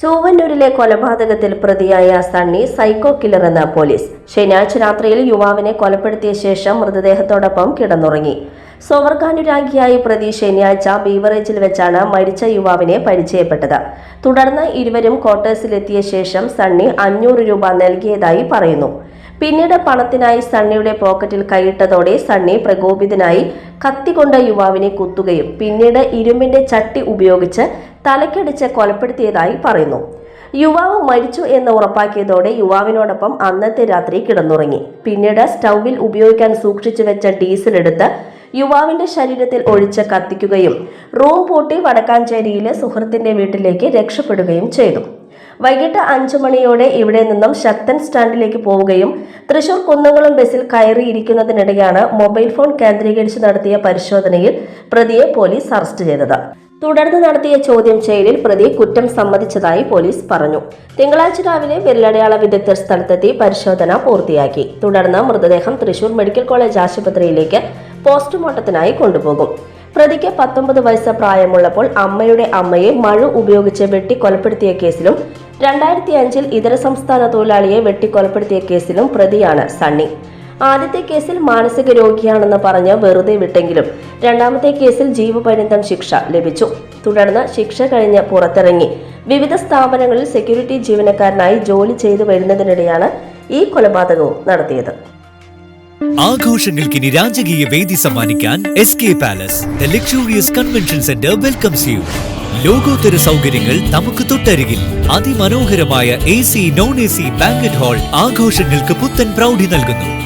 ചൊവ്വന്നൂരിലെ കൊലപാതകത്തിൽ പ്രതിയായ Sunny psycho killer എന്ന പോലീസ് ശനിയാഴ്ച രാത്രിയിൽ യുവാവിനെ കൊലപ്പെടുത്തിയ ശേഷം മൃതദേഹത്തോടൊപ്പം കിടന്നുറങ്ങി. സ്വവർഗാനുരാഗിയായി പ്രതി ശനിയാഴ്ച ബീവറേജിൽ വെച്ചാണ് മരിച്ച യുവാവിനെ പരിചയപ്പെട്ടത്. തുടർന്ന് ഇരുവരും ക്വാർട്ടേഴ്സിലെത്തിയ ശേഷം സണ്ണി അഞ്ഞൂറ് രൂപ നൽകിയതായി പറയുന്നു. പിന്നീട് പണത്തിനായി സണ്ണിയുടെ പോക്കറ്റിൽ കൈയിട്ടതോടെ സണ്ണി പ്രകോപിതനായി കത്തികൊണ്ട് യുവാവിനെ കുത്തുകയും പിന്നീട് ഇരുമ്പിന്റെ ചട്ടി ഉപയോഗിച്ച് തലക്കടിച്ച് കൊലപ്പെടുത്തിയതായി പറയുന്നു. യുവാവ് മരിച്ചു എന്ന് ഉറപ്പാക്കിയതോടെ യുവാവിനോടൊപ്പം അന്നത്തെ രാത്രി കിടന്നുറങ്ങി. പിന്നീട് സ്റ്റൗവിൽ ഉപയോഗിക്കാൻ സൂക്ഷിച്ചു വെച്ച ഡീസൽ എടുത്ത് യുവാവിന്റെ ശരീരത്തിൽ ഒഴിച്ച് കത്തിക്കുകയും റൂം പൂട്ടി വടക്കാഞ്ചേരിയിലെ സുഹൃത്തിന്റെ വീട്ടിലേക്ക് രക്ഷപ്പെടുകയും ചെയ്തു. വൈകിട്ട് അഞ്ചു മണിയോടെ ഇവിടെ നിന്നും ശക്തൻ സ്റ്റാൻഡിലേക്ക് പോവുകയും തൃശൂർ കുന്നംകുളം ബസ്സിൽ കയറിയിരിക്കുന്നതിനിടെയാണ് മൊബൈൽ ഫോൺ കേന്ദ്രീകരിച്ച് നടത്തിയ പരിശോധനയിൽ പ്രതിയെ പോലീസ് അറസ്റ്റ് ചെയ്തത്. തുടർന്ന് നടത്തിയ ചോദ്യം ചെയ്യലിൽ പ്രതി കുറ്റം സമ്മതിച്ചതായി പോലീസ് പറഞ്ഞു. തിങ്കളാഴ്ച രാവിലെ വിരലടയാള വിദഗ്ധർ സ്ഥലത്തെത്തി പരിശോധന പൂർത്തിയാക്കി. തുടർന്ന് മൃതദേഹം തൃശൂർ മെഡിക്കൽ കോളേജ് ആശുപത്രിയിലേക്ക് പോസ്റ്റ്മോർട്ടത്തിനായി കൊണ്ടുപോകും. പ്രതിക്ക് പത്തൊമ്പത് വയസ്സ് പ്രായമുള്ളപ്പോൾ അമ്മയുടെ അമ്മയെ മഴ ഉപയോഗിച്ച് വെട്ടിക്കൊലപ്പെടുത്തിയ കേസിലും രണ്ടായിരത്തി അഞ്ചിൽ ഇതര സംസ്ഥാന തൊഴിലാളിയെ വെട്ടിക്കൊലപ്പെടുത്തിയ കേസിലും പ്രതിയാണ് സണ്ണി. ആദ്യത്തെ കേസിൽ മാനസിക രോഗിയാണെന്ന് പറഞ്ഞ് വെറുതെ വിട്ടെങ്കിലും രണ്ടാമത്തെ കേസിൽ ജീവപര്യന്തം ശിക്ഷ ലഭിച്ചു. തുടർന്ന് ശിക്ഷ കഴിഞ്ഞ് പുറത്തിറങ്ങി. വിവിധ സ്ഥാപനങ്ങളിൽ സെക്യൂരിറ്റി ജീവനക്കാരനായി ജോലി ചെയ്തു വരുന്നതിനിടെയാണ് ഈ കൊലപാതകവും നടത്തിയത്. ആഘോഷങ്ങൾക്ക് രാജകീയ വേദി സമ്മാനിക്കാൻ S K palace luxurious convention centre welcomes you ലോകോത്തര സൗകര്യങ്ങൾ നമുക്ക് തൊട്ടരികിൽ. അതിമനോഹരമായ A C non A C banquet hall ആഘോഷങ്ങൾക്ക് പുത്തൻ പ്രൗഢി നൽകുന്നു.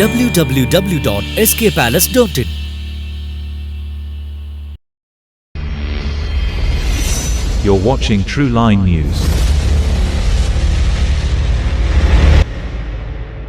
www.skpalace.in You're watching True Line News.